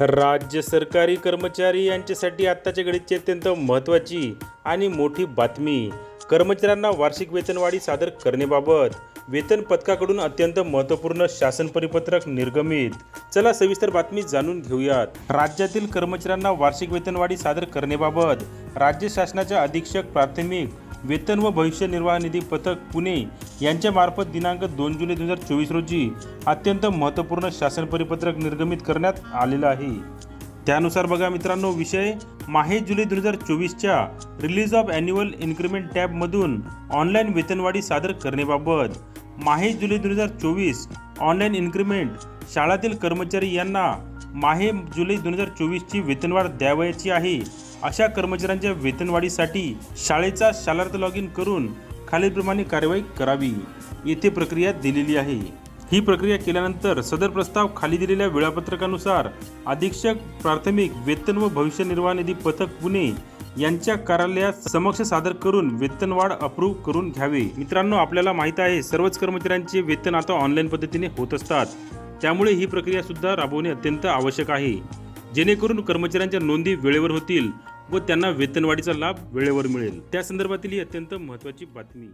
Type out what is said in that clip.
राज्य सरकारी कर्मचारी यांच्यासाठी आत्ताच्या घडीची अत्यंत महत्त्वाची आणि मोठी बातमी. कर्मचाऱ्यांना वार्षिक वेतनवाढी सादर करण्याबाबत वेतन पथकाकडून अत्यंत महत्त्वपूर्ण शासन परिपत्रक निर्गमित. चला सविस्तर बातमी जाणून घेऊयात. राज्यातील कर्मचाऱ्यांना वार्षिक वेतनवाढी सादर करण्याबाबत राज्य शासनाच्या अधीक्षक प्राथमिक वेतन व भविष्य निर्वाह निधी पथक पुणे यांच्यामार्फत दिनांक दोन जुलै दोन हजार चोवीस रोजी अत्यंत महत्त्वपूर्ण शासन परिपत्रक निर्गमित करण्यात आलेलं आहे. त्यानुसार बघा मित्रांनो विषय माहे जुलै दोन हजार चोवीसच्या रिलीज ऑफ ॲन्युअल इन्क्रिमेंट टॅबमधून ऑनलाईन वेतनवाढी सादर करण्याबाबत माहे जुलै दोन हजार चोवीस ऑनलाईन इन्क्रीमेंट शाळातील कर्मचारी यांना माहे जुलै दोन हजार चोवीसची वेतनवाढ द्यावयाची आहे. अशा कर्मचाऱ्यांच्या वेतनवाढीसाठी शाळेचा शालार्थ लॉग इन करून खालीलप्रमाणे कारवाई करावी. येथे प्रक्रिया दिलेली आहे. ही प्रक्रिया केल्यानंतर सदर प्रस्ताव खाली दिलेल्या वेळापत्रकानुसार अधीक्षक प्राथमिक वेतन व भविष्य निर्वाह निधी पथक पुणे यांच्या कार्यालयात समक्ष सादर करून वेतनवाढ अप्रूव्ह करून घ्यावे. मित्रांनो आपल्याला माहीत आहे सर्वच कर्मचाऱ्यांचे वेतन आता ऑनलाईन पद्धतीने होत असतात. त्यामुळे ही प्रक्रिया सुद्धा राबवणे अत्यंत आवश्यक आहे. जेणेकरून कर्मचाऱ्यांच्या नोंदी वेळेवर होतील. व त्यांना वेतनवाढीचा लाभ वेळेवर मिळेल. त्या संदर्भातील ही अत्यंत महत्त्वाची बातमी.